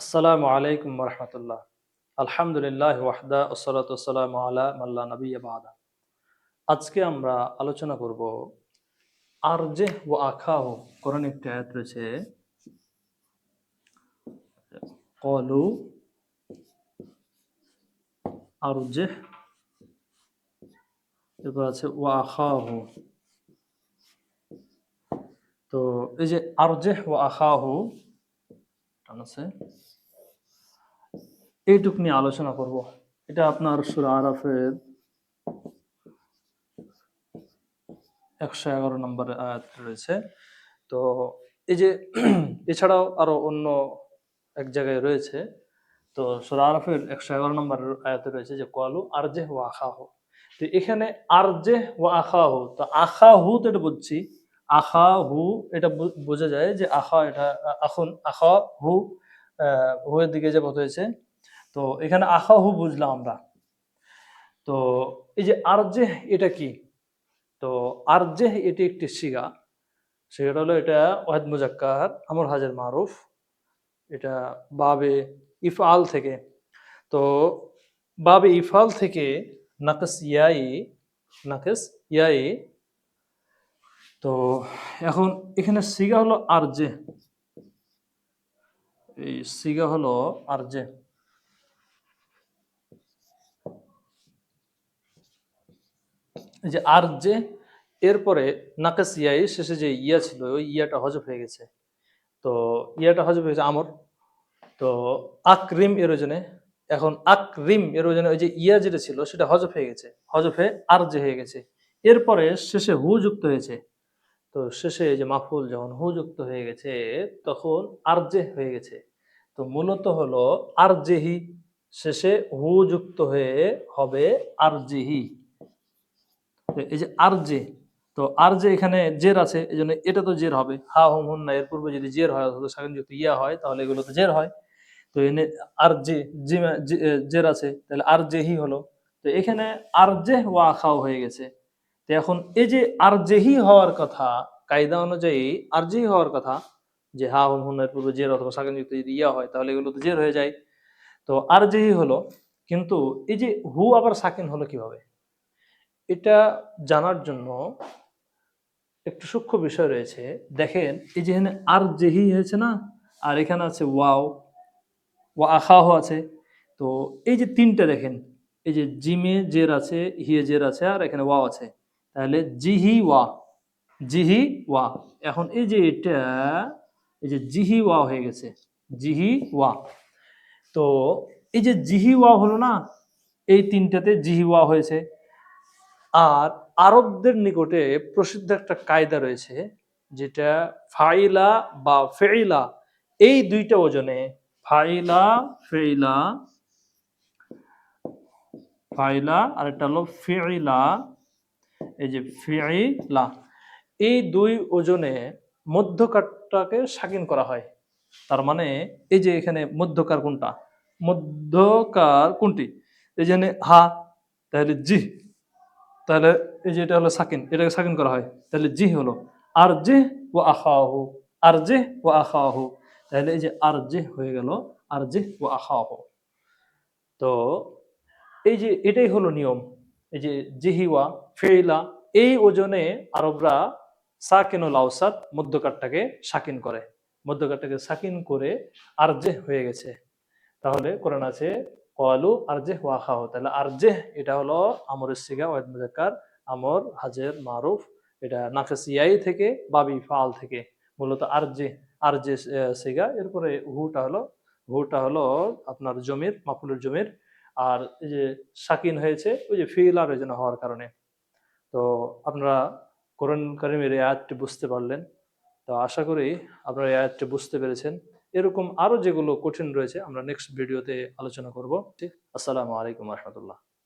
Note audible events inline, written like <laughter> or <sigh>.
আসসালামু আলাইকুম রহমতুল্লাহ। আলহামদুলিল্লাহ ওয়াহদা ওসলাতাম আলা মাল্লা নবী বাদা। আজকে আমরা আলোচনা করব আরজে ও আখাহ। কোরআন একটি আয়াত রয়েছে, কলু আরজে, এরপর আছে ও আখাহ। তো এই যে আর আরজে ও আখাহ আছে। এইটুক নিয়ে আলোচনা করব। এটা আপনার সুরা আরাফের একশো এগারো নম্বর রয়েছে। তো এই যে <clears throat> এছাড়াও আরও অন্য এক জায়গায় রয়েছে। তো সুরা আরাফের একশো এগারো নম্বর আয়াতে রয়েছে যে কলু আরজে ও আখাহ। তো এখানে আরজে ও আখাহ তো আখাহু তো এটা বুঝছি। আখা হু এটা বোঝা যায় যে আখা এটা এখন আখা হু আহ, হু এর দিকে যে হয়েছে। তো এখানে আখা হু বুঝলাম আমরা। তো এই যে আরজে এটা কি? তো আরজে এটি একটি শিগা। সেটা হলো এটা ওয়াহেদ মুজাক্কার, আমর হাজার মারুফ। এটা বাবে ইফআল থেকে। তো বাবে ইফআল থেকে নাকস ইয়াই নাকস ইয়াই। তো এখন এখানে সিগা হলো আরজে এই সিগা হলো আরজে যে আরজে এরপরে নাকাস ইয়াই শেষে যে ইয়া ছিল, ওই ইয়াটা হজব হয়ে গেছে। তো ইয়াটা হজব হয়ে গেছে আমর। তো আকরিম এর ওজনে এখন আকরিম এর ওজনে ওই যে ইয়া যেটা ছিল, সেটা হজব হয়ে গেছে। হজব হয়ে আরজে হয়ে গেছে। এরপরে শেষে হু যুক্ত হয়েছে। তো শেষে যে মাফুল যখন হু যুক্ত হয়ে গেছে, তখন আরজে হয়ে গেছে। তো মূলত হলো আরজেহি শেষে হু যুক্ত হয়ে হবে আরজেহি তো এই যে আরজে তো আরজে এখানে জের আছে এই জন্য এটা তো জের হবে। হা, হুম, হুন, না, এর পূর্বে যদি জের হয়, অথবা সাকিন যুক্ত ইয়া হয়, তাহলে এগুলো তো জের হয়। তো এনে আর যে জের আছে, তাহলে আর জেহি হলো। তো এখানে আর জে ওয়া খাও হয়ে গেছে। তো এখন এই যে আর জেহি হওয়ার কথা, কায়দা অনুযায়ী আর জেহি হওয়ার কথা, যে হা, হুম হুনের পূর্বে জের অথবা সাকিন যুক্ত যদি ইয়া হয়, তাহলে এগুলো তো জের হয়ে যায়। তো আর জেহি হলো, কিন্তু এই যে হু আবার সাকিন হলো কীভাবে? এটা জানার জন্য একটু সূক্ষ্ম বিষয় রয়েছে। দেখেন, এই যে এখানে আর জেহি হয়েছে না, আর এখানে আছে ওয়াও, ওয়া আখাহ আছে। তো এই যে তিনটা দেখেন, এই যে জিমে জের আছে, হিয়ে জের আছে, আর এখানে ওয়াও আছে। তাহলে জিহি ওয়া জিহি ওয়া। এখন এই যে এটা, এই যে জিহি ওয়া হয়ে গেছে, জিহি ওয়া। তো এই যে জিহি ওয়া হলো না, এই তিনটাতে জিহি ওয়া হয়েছে। আর আরবদের নিকটে প্রসিদ্ধ একটা কায়দা রয়েছে, যেটা ফাইলা বা ফেইলা, এই দুইটা ওজনে, ফাইলা, ফেইলা, ফাইলা আর একটা হলো ফেইলা, এই যে ফেইলা, এই দুই ওজনে মধ্যকারটাকে সাকিন করা হয়। তার মানে এই যে এখানে মধ্যকার কোনটা? মধ্যকার কোনটি? এই যে হা, তাহলে জি। তাহলে এই যে এটা হলো সাকিন, এটাকে সাকিন করা হয়। তাহলে জি হলো আর জে ও আখাহু, আর জে ও আখাহু। তাহলে এই যে আর জে হয়ে গেল, আর জে ও আখাহু। তো এই যে এটাই হলো নিয়ম। এই যে জিহিওয়া ফেইলা, এই ওজনে আরবরা সাকিনুল আউসাদ মধ্যকারটাকে সাকিন করে। মধ্যকারটাকে সাকিন করে আরজে হয়ে গেছে। তাহলে কোরআন আছে কলু আরজেহ ওয়াখাহ তাহলে আরজেহ এটা হলো আমরের সিগা ওয়াদ মুজাক্কার, আমর, হাজের, মারুফ, এটা নাফেস ইয়াই থেকে, বাবি ফাল থেকে, মূলত আরজে আরজে সিগা এরপরে হুটা হলো হুটা হলো আপনার জমির, মাফুলের জমির, আর এই যে সাকিন হয়েছে, ওই যে ফিল আর জন্য হওয়ার কারণে। তো আপনারা কোরআন কারিমের এই আয়াতটি বুঝতে পারলেন। তো আশা করি আপনারা এই আয়াতটি বুঝতে পেরেছেন। এরকম আরও যেগুলো কঠিন রয়েছে আমরা নেক্সট ভিডিওতে আলোচনা করব। ঠিক। আসসালামু আলাইকুম রহমতুল্লাহ।